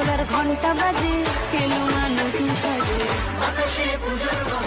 ঘণ্টা বাজে এলো মানুষ সাজে আকাশে পুজোর